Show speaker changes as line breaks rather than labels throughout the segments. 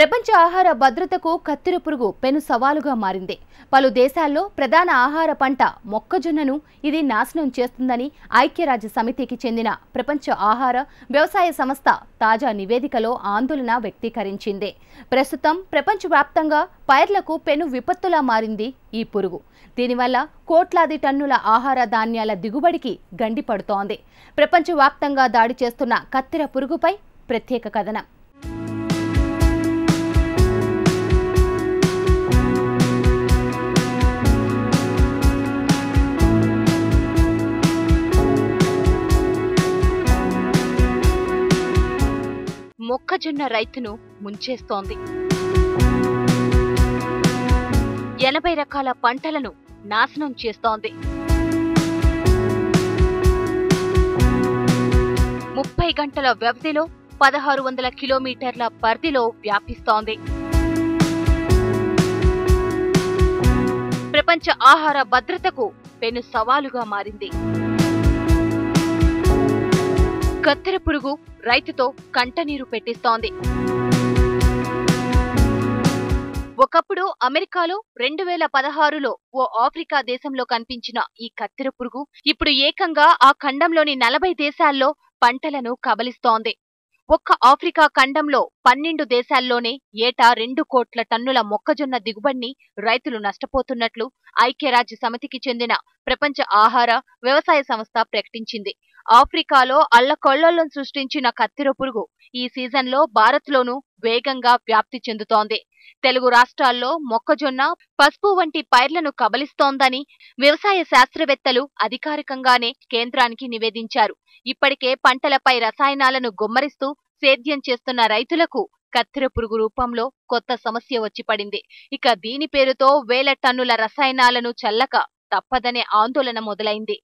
ప్రపంచ ఆహార భద్రతకు కత్తిర పురుగు పెను సవాలుగా మారింది. పలు దేశాల్లో ప్రధాన ఆహార పంట మొక్కజొన్నను ఇది నాశనం చేస్తుందని ఐక్యరాజ్య సమితికి చెందిన ప్రపంచ ఆహార వ్యవసాయ సంస్థ తాజా నివేదికలో ఆందోళన వ్యక్తీకరించింది. ప్రస్తుతం ప్రపంచవ్యాప్తంగా పైర్లకు పెను విపత్తులా మారింది ఈ పురుగు. దీనివల్ల కోట్లాది టన్నుల ఆహార ధాన్యాల దిగుబడికి గండిపడుతోంది. ప్రపంచవ్యాప్తంగా దాడి చేస్తున్న కత్తిర పురుగుపై ప్రత్యేక కథనం. మొక్కజొన్న రైతును ముంచేస్తోంది. ఎనభై రకాల పంటలను నాశనం చేస్తోంది. ముప్పై గంటల వ్యవధిలో పదహారు వందల కిలోమీటర్ల పరిధిలో వ్యాపిస్తోంది. ప్రపంచ ఆహార భద్రతకు పెను సవాలుగా మారింది. కత్తెర పురుగు రైతుతో కంటనీరు పెట్టిస్తోంది. ఒకప్పుడు అమెరికాలో రెండు వేల పదహారులో ఓ ఆఫ్రికా దేశంలో కనిపించిన ఈ కత్తెర పురుగు ఇప్పుడు ఏకంగా ఆ ఖండంలోని నలభై దేశాల్లో పంటలను కబలిస్తోంది. ఒక్క ఆఫ్రికా ఖండంలో పన్నెండు దేశాల్లోనే ఏటా రెండు కోట్ల టన్నుల మొక్కజొన్న దిగుబడిని రైతులు నష్టపోతున్నట్లు ఐక్యరాజ్య సమితికి చెందిన ప్రపంచ ఆహార వ్యవసాయ సంస్థ ప్రకటించింది. ఆఫ్రికాలో అల్లకొల్లోలం సృష్టించిన కత్తెర పురుగు ఈ సీజన్లో భారత్లోనూ వేగంగా వ్యాప్తి చెందుతోంది. తెలుగు రాష్ట్రాల్లో మొక్కజొన్న పసుపు వంటి పైర్లను కబలిస్తోందని వ్యవసాయ శాస్త్రవేత్తలు అధికారికంగానే కేంద్రానికి నివేదించారు. ఇప్పటికే పంటలపై రసాయనాలను గుమ్మరిస్తూ సేద్యం చేస్తున్న రైతులకు కత్తెర పురుగు రూపంలో కొత్త సమస్య వచ్చి పడింది. ఇక దీని పేరుతో వేల టన్నుల రసాయనాలను చల్లక తప్పదనే ఆందోళన మొదలైంది.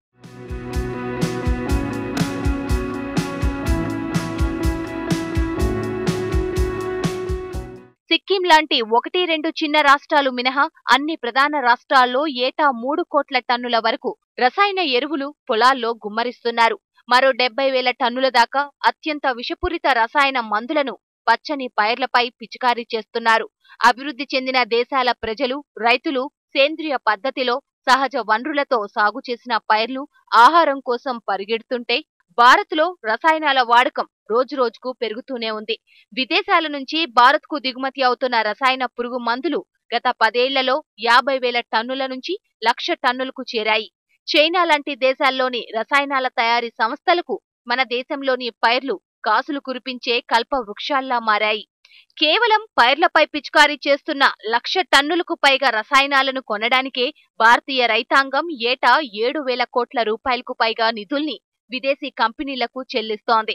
సిక్కిం లాంటి ఒకటి రెండు చిన్న రాష్ట్రాలు మినహా అన్ని ప్రధాన రాష్ట్రాల్లో ఏటా మూడు కోట్ల టన్నుల వరకు రసాయన ఎరువులు పొలాల్లో గుమ్మరిస్తున్నారు. మరో డెబ్బై వేల టన్నుల దాకా అత్యంత విషపూరిత రసాయన మందులను పచ్చని పైర్లపై పిచికారీ చేస్తున్నారు. అభివృద్ధి చెందిన దేశాల ప్రజలు రైతులు సేంద్రియ పద్ధతిలో సహజ వనరులతో సాగు చేసిన పైర్లు ఆహారం కోసం పరిగెడుతుంటే భారత్లో రసాయనాల వాడకం రోజురోజుకు పెరుగుతూనే ఉంది. విదేశాల నుంచి భారత్కు దిగుమతి అవుతున్న రసాయన పురుగు మందులు గత పదేళ్ళలో యాభై వేల టన్నుల నుంచి లక్ష టన్నులకు చేరాయి. చైనా లాంటి దేశాల్లోని రసాయనాల తయారీ సంస్థలకు మన దేశంలోని పైర్లు కాసులు కురిపించే కల్ప వృక్షాల్లా మారాయి. కేవలం పైర్లపై పిచికారీ చేస్తున్న లక్ష టన్నులకు పైగా రసాయనాలను కొనడానికే భారతీయ రైతాంగం ఏటా ఏడు వేల కోట్ల రూపాయలకు పైగా నిధుల్ని విదేశీ కంపెనీలకు చెల్లిస్తోంది.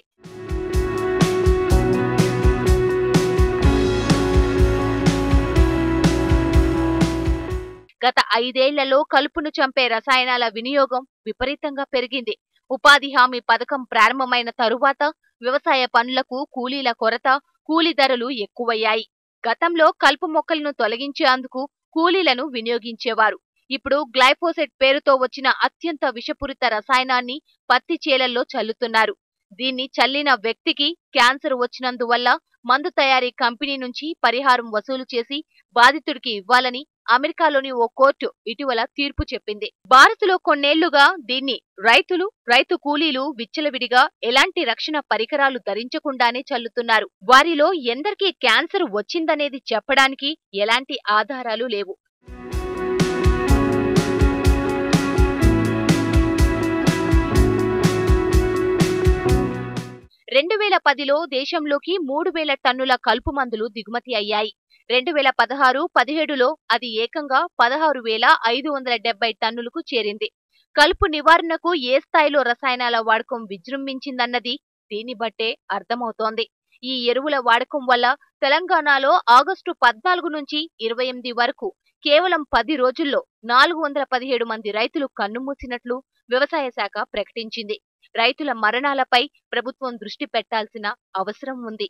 గత ఐదేళ్ళలో కలుపును చంపే రసాయనాల వినియోగం విపరీతంగా పెరిగింది. ఉపాధి హామీ పథకం ప్రారంభమైన తరువాత వ్యవసాయ పనులకు కూలీల కొరత కూలీ ధరలు ఎక్కువయ్యాయి. గతంలో కలుపు మొక్కలను తొలగించేందుకు కూలీలను వినియోగించేవారు. ఇప్పుడు గ్లైఫోసెట్ పేరుతో వచ్చిన అత్యంత విషపూరిత రసాయనాన్ని పత్తి చేలల్లో చల్లుతున్నారు. దీన్ని చల్లిన వ్యక్తికి క్యాన్సర్ వచ్చినందువల్ల మందు తయారీ కంపెనీ నుంచి పరిహారం వసూలు చేసి బాధితుడికి ఇవ్వాలని అమెరికాలోని ఓ కోర్టు ఇటీవల తీర్పు చెప్పింది. భారత్లో కొన్నేళ్ళుగా దీన్ని రైతులు రైతు కూలీలు విచ్చలవిడిగా ఎలాంటి రక్షణ పరికరాలు ధరించకుండానే చల్లుతున్నారు. వారిలో ఎందరికీ క్యాన్సర్ వచ్చిందనేది చెప్పడానికి ఎలాంటి ఆధారాలు లేవు. రెండు వేల పదిలో దేశంలోకి మూడు వేల టన్నుల కలుపు మందులు దిగుమతి అయ్యాయి. రెండు వేల పదహారు పదిహేడులో అది ఏకంగా పదహారు వేల ఐదు వందల డెబ్బై టన్నులకు చేరింది. కలుపు నివారణకు ఏ స్థాయిలో రసాయనాల వాడకం విజృంభించిందన్నది దీన్ని బట్టే అర్థమవుతోంది. ఈ ఎరువుల వాడకం వల్ల తెలంగాణలో ఆగస్టు పద్నాలుగు నుంచి ఇరవై ఎనిమిది వరకు కేవలం పది రోజుల్లో నాలుగు వందల పదిహేడు మంది రైతులు కన్నుమూసినట్లు వ్యవసాయ శాఖ ప్రకటించింది. రైతుల మరణాలపై ప్రభుత్వం దృష్టి పెట్టాల్సిన అవసరం ఉంది.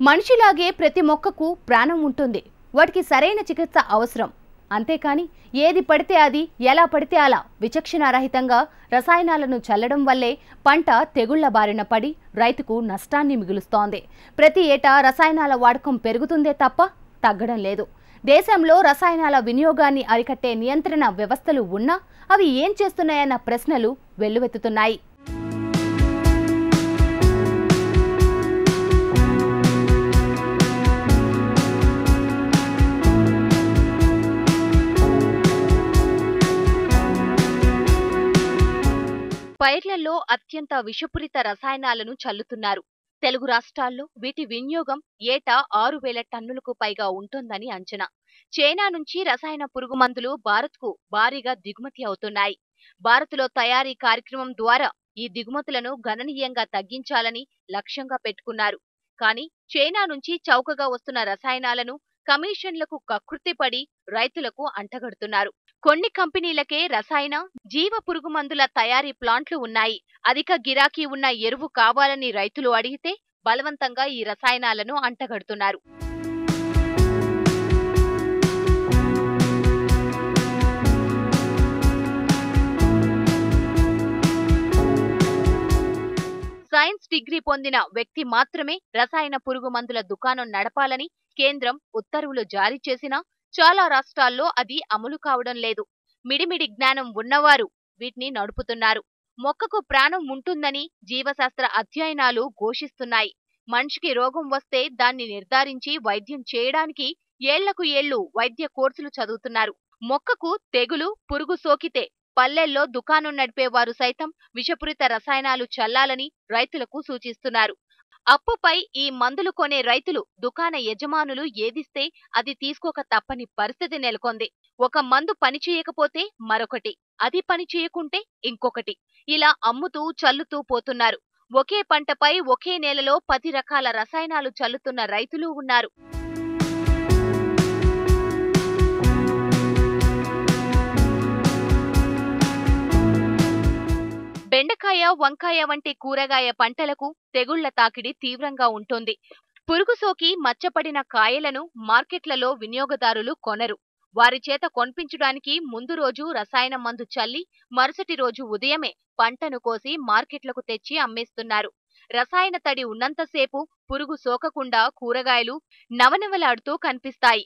మనిషిలాగే ప్రతి మొక్కకు ప్రాణం ఉంటుంది.
వాటికి సరైన చికిత్స అవసరం. అంతేకాని ఏది పడితే అది ఎలా పడితే అలా విచక్షణారహితంగా రసాయనాలను చల్లడం వల్లే పంట తెగుళ్ళ బారిన పడి రైతుకు నష్టాన్ని మిగులుస్తోంది. ప్రతి ఏటా రసాయనాల వాడకం పెరుగుతుందే తప్ప తగ్గడం లేదు. దేశంలో రసాయనాల వినియోగాన్ని అరికట్టే నియంత్రణ వ్యవస్థలు ఉన్నా అవి ఏం చేస్తున్నాయన్న ప్రశ్నలు వెల్లువెత్తుతున్నాయి.
పైర్లలో అత్యంత విషపూరిత రసాయనాలను చల్లుతున్నారు. తెలుగు రాష్ట్రాల్లో వీటి వినియోగం ఏటా ఆరు వేల టన్నులకు పైగా ఉంటుందని అంచనా. చైనా నుంచి రసాయన పురుగుమందులు భారత్కు భారీగా దిగుమతి అవుతున్నాయి. భారత్లో తయారీ కార్యక్రమం ద్వారా ఈ దిగుమతులను గణనీయంగా తగ్గించాలని లక్ష్యంగా పెట్టుకున్నారు. కానీ చైనా నుంచి చౌకగా వస్తున్న రసాయనాలను కమిషన్లకు కకృతిపడి రైతులకు అంటగడుతున్నారు. కొన్ని కంపెనీలకే రసాయన జీవ పురుగు మందుల తయారీ ప్లాంట్లు ఉన్నాయి. అధిక గిరాకీ ఉన్న ఎరువు కావాలని రైతులు అడిగితే బలవంతంగా ఈ రసాయనాలను అంటగడుతున్నారు. పొందిన వ్యక్తి మాత్రమే రసాయన పురుగు మందుల దుకాణం నడపాలని కేంద్రం ఉత్తర్వులు జారీ చేసినా చాలా రాష్ట్రాల్లో అది అమలు కావడం లేదు. మిడిమిడి జ్ఞానం ఉన్నవారు వీటిని నడుపుతున్నారు. మొక్కకు ప్రాణం ఉంటుందని జీవశాస్త్ర అధ్యయనాలు ఘోషిస్తున్నాయి. మనిషికి రోగం వస్తే దాన్ని నిర్ధారించి వైద్యం చేయడానికి ఏళ్ళకు ఏళ్ళు వైద్య కోర్సులు చదువుతున్నారు. మొక్కకు తెగులు పురుగు సోకితే పల్లెల్లో దుకాణం నడిపే వారు సైతం విషపూరిత రసాయనాలు చల్లాలని రైతులకు సూచిస్తున్నారు. అప్పుపై ఈ మందులు కొనే రైతులు దుకాణ యజమానులు ఏదిస్తే అది తీసుకోక తప్పని పరిస్థితి నెలకొంది. ఒక మందు పని చేయకపోతే మరొకటి అది పని చేయకుంటే ఇంకొకటి. ఇలా అమ్ముతూ చల్లుతూ పోతున్నారు. ఒకే పంటపై ఒకే నేలలో పది రకాల రసాయనాలు చల్లుతున్న రైతులు ఉన్నారు. వంకాయ వంటి కూరగాయ పంటలకు తెగుళ్ళ తాకిడి తీవ్రంగా ఉంటుంది. పురుగు సోకి మచ్చపడిన కాయలను మార్కెట్లలో వినియోగదారులు కొనరు. వారి చేత కొనిపించడానికి ముందు రోజు రసాయన మందు చల్లి మరుసటి రోజు ఉదయమే పంటను కోసి మార్కెట్లకు తెచ్చి అమ్మేస్తున్నారు. రసాయన తడి ఉన్నంతసేపు పురుగు సోకకుండా కూరగాయలు నవనవలాడుతూ కనిపిస్తాయి.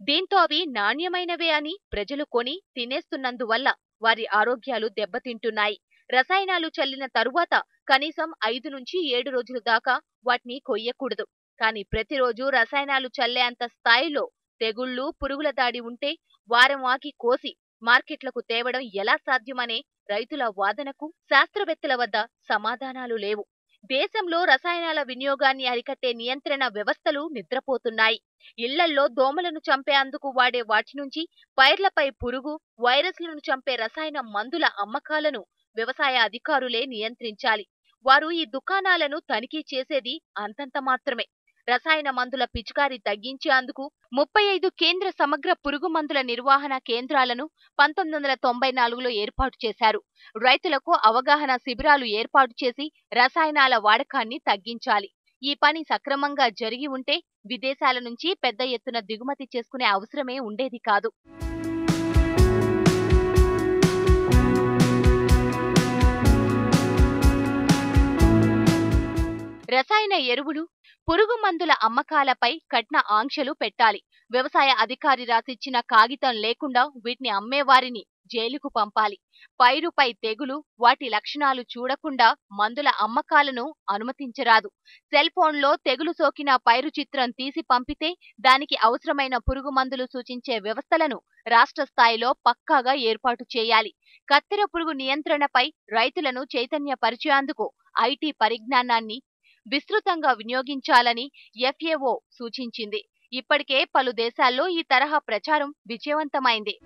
దీంతో అవి నాణ్యమైనవే అని ప్రజలు కొని తినేస్తున్నందువల్ల వారి ఆరోగ్యాలు దెబ్బతింటున్నాయి. రసాయనాలు చల్లిన తరువాత కనీసం ఐదు నుంచి ఏడు రోజుల దాకా వాటిని కొయ్యకూడదు. కానీ ప్రతిరోజు రసాయనాలు చల్లేంత స్థాయిలో తెగుళ్ళు పురుగుల దాడి ఉంటే వారం ఆగి కోసి మార్కెట్లకు తేవడం ఎలా సాధ్యమనే రైతుల వాదనకు శాస్త్రవేత్తల వద్ద సమాధానాలు లేవు. దేశంలో రసాయనాల వినియోగాన్ని అరికట్టే నియంత్రణ వ్యవస్థలు నిద్రపోతున్నాయి. ఇళ్ళల్లో దోమలను చంపే అందుకు వాడే వాటి నుంచి పైర్లపై పురుగు వైరస్లను చంపే రసాయన మందుల అమ్మకాలను వ్యవసాయ అధికారులే నియంత్రించాలి. వారు ఈ దుకాణాలను తనిఖీ చేసేది అంతంత మాత్రమే. రసాయన మందుల పిచికారీ తగ్గించేందుకు ముప్పై ఐదు కేంద్ర సమగ్ర పురుగు మందుల నిర్వహణ కేంద్రాలను పంతొమ్మిది వందల తొంభై నాలుగులో ఏర్పాటు చేశారు. రైతులకు అవగాహన శిబిరాలు ఏర్పాటు చేసి రసాయనాల వాడకాన్ని తగ్గించాలి. ఈ పని సక్రమంగా జరిగి ఉంటే విదేశాల నుంచి పెద్ద ఎత్తున దిగుమతి చేసుకునే అవసరమే ఉండేది కాదు. రసాయన ఎరువులు పురుగు మందుల అమ్మకాలపై కఠిన ఆంక్షలు పెట్టాలి. వ్యవసాయ అధికారి రాసిచ్చిన కాగితం లేకుండా వీటిని అమ్మేవారిని జైలుకు పంపాలి. పైరుపై తెగులు వాటి లక్షణాలు చూడకుండా మందుల అమ్మకాలను అనుమతించరాదు. సెల్ ఫోన్లో తెగులు సోకిన పైరు చిత్రం తీసి పంపితే దానికి అవసరమైన పురుగు మందులు సూచించే వ్యవస్థలను రాష్ట్ర స్థాయిలో పక్కాగా ఏర్పాటు చేయాలి. కత్తెర పురుగు నియంత్రణపై రైతులను చైతన్యపరిచేందుకు ఐటీ పరిజ్ఞానాన్ని విస్తృతంగా వినియోగించాలని ఎఫ్ఏఓ సూచించింది. ఇప్పటికే పలు దేశాల్లో ఈ తరహా ప్రచారం విజయవంతమైంది.